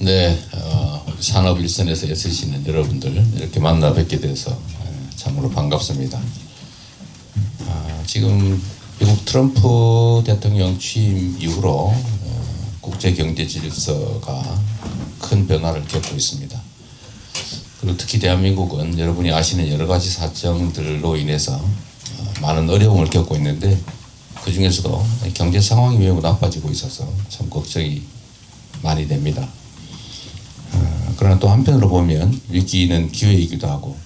네, 어, 산업 일선에서 애쓰시는 여러분들 이렇게 만나 뵙게 돼서 예, 참으로 반갑습니다. 아, 지금 미국 트럼프 대통령 취임 이후로 어, 국제 경제 질서가 큰 변화를 겪고 있습니다. 그리고 특히 대한민국은 여러분이 아시는 여러 가지 사정들로 인해서 어, 많은 어려움을 겪고 있는데 그 중에서도 경제 상황이 매우 나빠지고 있어서 참 걱정이 많이 됩니다. 어, 그러나 또 한편으로 보면 위기는 기회이기도 하고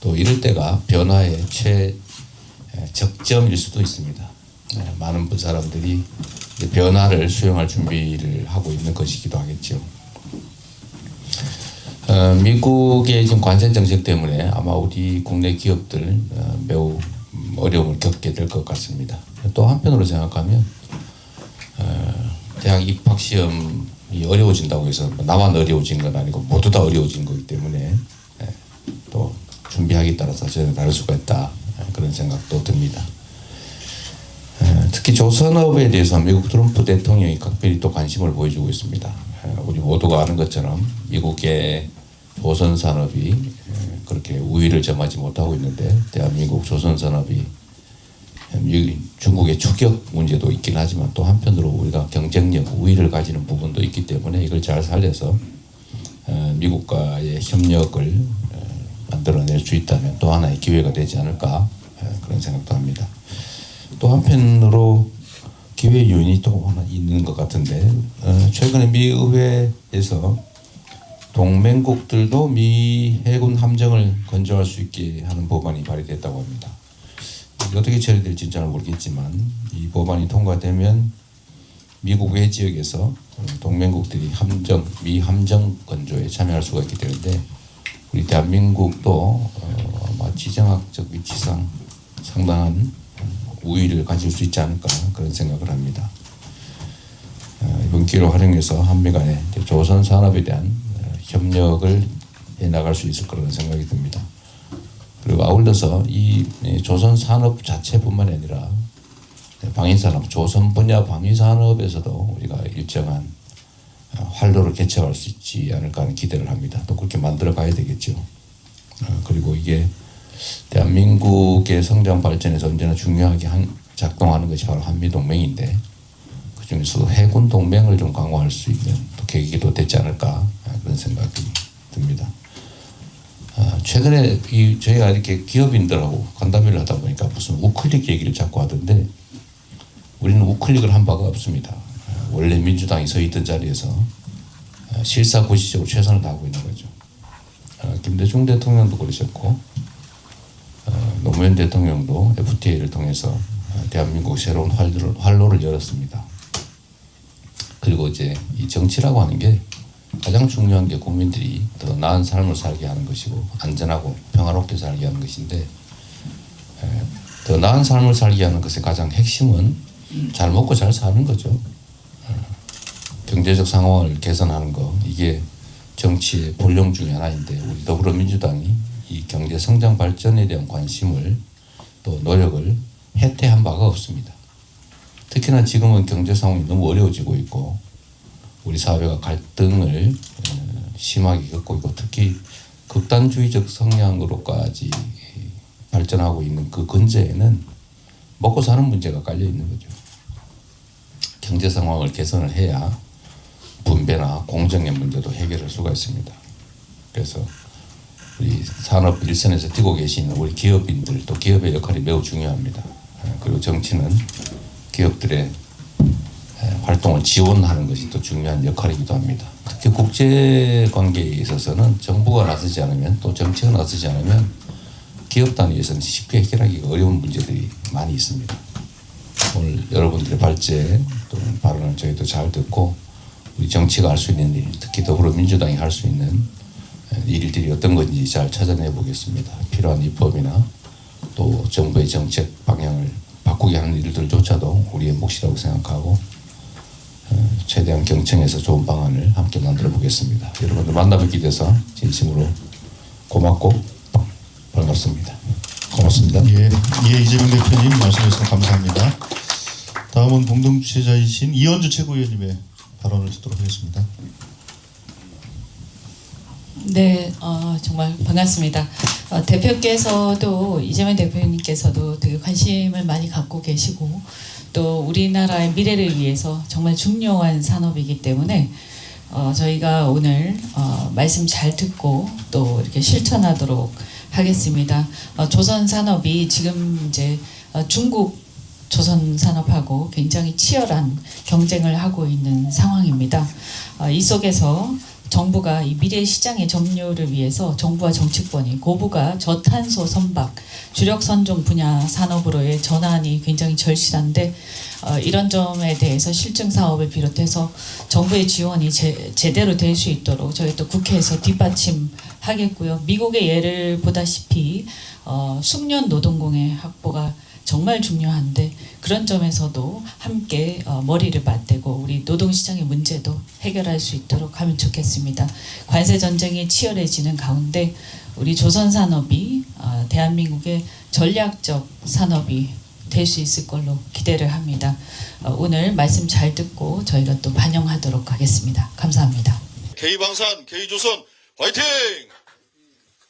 또 이럴 때가 변화의 최 에, 적점일 수도 있습니다. 네, 많은 사람들이 변화를 수용할 준비를 하고 있는 것이기도 하겠죠. 어, 미국의 지금 관세 정책 때문에 아마 우리 국내 기업들 어, 매우 음, 어려움을 겪게 될 것 같습니다. 또 한편으로 생각하면 어, 대학 입학 시험이 어려워진다고 해서 뭐 나만 어려워진 건 아니고 모두 다 어려워진 거기 때문에 예, 또 준비하기에 따라서 저는 다를 수가 있다 예, 그런 생각도 듭니다. 예, 특히 조선업에 대해서 미국 트럼프 대통령이 각별히 또 관심을 보여주고 있습니다. 예, 우리 모두가 아는 것처럼 미국의 조선 산업이 예, 그렇게 우위를 점하지 못하고 있는데 대한민국 조선 산업이 미- 중국의 추격 문제도 있긴 하지만 또 한편으로 우리가 경쟁력 우위를 가지는 부분도 있기 때문에 이걸 잘 살려서 어, 미국과의 협력을 어, 만들어낼 수 있다면 또 하나의 기회가 되지 않을까 어, 그런 생각도 합니다. 또 한편으로 기회 요인이 또 하나 있는 것 같은데 어, 최근에 미 의회에서 동맹국들도 미 해군 함정을 건조할 수 있게 하는 법안이 발의됐다고 합니다. 어떻게 처리될지 잘 모르겠지만 이 법안이 통과되면 미국 외 지역에서 어, 동맹국들이 함정 미 함정 건조에 참여할 수가 있게 되는데 우리 대한민국도 어, 아마 지정학적 위치상 상당한 우위를 가질 수 있지 않을까 그런 생각을 합니다. 어, 이번 기회를 활용해서 한미 간의 조선 산업에 대한 어, 협력을 해 나갈 수 있을 거라는 생각이 듭니다. 그리고 아울러서 이이 조선 산업 자체뿐만 아니라 방위 산업, 조선 분야 방위 산업에서도 우리가 일정한 어, 활로를 개척할 수 있지 않을까 하는 기대를 합니다. 또 그렇게 만들어 가야 되겠죠. 어, 그리고 이게 대한민국의 성장 발전에서 언제나 중요하게 한, 작동하는 것이 바로 한미 동맹인데 그 중에서도 해군 동맹을 좀 강화할 수 있는 또 계기도 되지 않을까 아, 그런 생각이 듭니다. 아, 최근에 이 저희가 이렇게 기업인들하고 간담회를 하다 보니까 무슨 우클릭 얘기를 자꾸 하던데 우리는 우클릭을 한 바가 없습니다. 아, 원래 민주당이 서 있던 자리에서 아, 실사 고시적으로 최선을 다하고 있는 거죠. 아, 김대중 대통령도 그러셨고 어, 노무현 대통령도 FTA를 통해서 어, 대한민국 새로운 활로를, 활로를 열었습니다. 그리고 이제 이 정치라고 하는 게 가장 중요한 게 국민들이 더 나은 삶을 살게 하는 것이고 안전하고 평화롭게 살게 하는 것인데 에, 더 나은 삶을 살게 하는 것의 가장 핵심은 잘 먹고 잘 사는 거죠. 어, 경제적 상황을 개선하는 거 이게 정치의 본령 중에 하나인데 우리 더불어민주당이 이 경제 성장 발전에 대한 관심을 또 노력을 해태한 바가 없습니다. 특히나 지금은 경제 상황이 너무 어려워지고 있고 우리 사회가 갈등을 어, 심하게 겪고 있고 특히 극단주의적 성향으로까지 발전하고 있는 그 근저에는 먹고 사는 문제가 깔려 있는 거죠. 경제 상황을 개선을 해야 분배나 공정의 문제도 해결할 수가 있습니다. 그래서 우리 산업 일선에서 뛰고 계시는 우리 기업인들 또 기업의 역할이 매우 중요합니다. 어, 그리고 정치는 기업들의 에, 활동을 지원하는 것이 또 중요한 역할이기도 합니다. 특히 국제 관계에 있어서는 정부가 나서지 않으면 또 정치가 나서지 않으면 기업 단위에서는 쉽게 해결하기가 어려운 문제들이 많이 있습니다. 오늘 여러분들의 발제 또는 발언을 저희도 잘 듣고 우리 정치가 할 수 있는 일, 특히 더불어민주당이 할 수 있는 일들이 어떤 건지 잘 찾아내 보겠습니다. 필요한 입법이나 또 정부의 정책 방향을 바꾸게 하는 일들조차도 우리의 몫이라고 생각하고 어, 최대한 경청해서 좋은 방안을 함께 만들어 보겠습니다. 여러분들 만나뵙게 돼서 진심으로 고맙고 반갑습니다. 고맙습니다. 예, 예 이재명 대표님 말씀해 주셔서 감사합니다. 다음은 공동 주최자이신 이현주 최고위원님의 발언을 듣도록 하겠습니다. 네, 어, 정말 반갑습니다. 어, 대표께서도 이재명 대표님께서도 되게 관심을 많이 갖고 계시고 또 우리나라의 미래를 위해서 정말 중요한 산업이기 때문에 어, 저희가 오늘 어, 말씀 잘 듣고 또 이렇게 실천하도록 하겠습니다. 어, 조선 산업이 지금 이제 어, 중국 조선 산업하고 굉장히 치열한 경쟁을 하고 있는 상황입니다. 어, 이 속에서 정부가 이 미래 시장의 점유를 위해서 정부와 정치권이 고부가 저탄소 선박 주력 선종 분야 산업으로의 전환이 굉장히 절실한데 어, 이런 점에 대해서 실증 사업을 비롯해서 정부의 지원이 제, 제대로 될 수 있도록 저희 또 국회에서 뒷받침하겠고요. 미국의 예를 보다시피 어, 숙련 노동공의 확보가 정말 중요한데 그런 점에서도 함께 어, 머리를 맞대고 우리 노동시장의 문제도 해결할 수 있도록 하면 좋겠습니다. 관세 전쟁이 치열해지는 가운데 우리 조선 산업이 어, 대한민국의 전략적 산업이 될 수 있을 걸로 기대를 합니다. 어, 오늘 말씀 잘 듣고 저희가 또 반영하도록 하겠습니다. 감사합니다. K방산, K조선, 화이팅!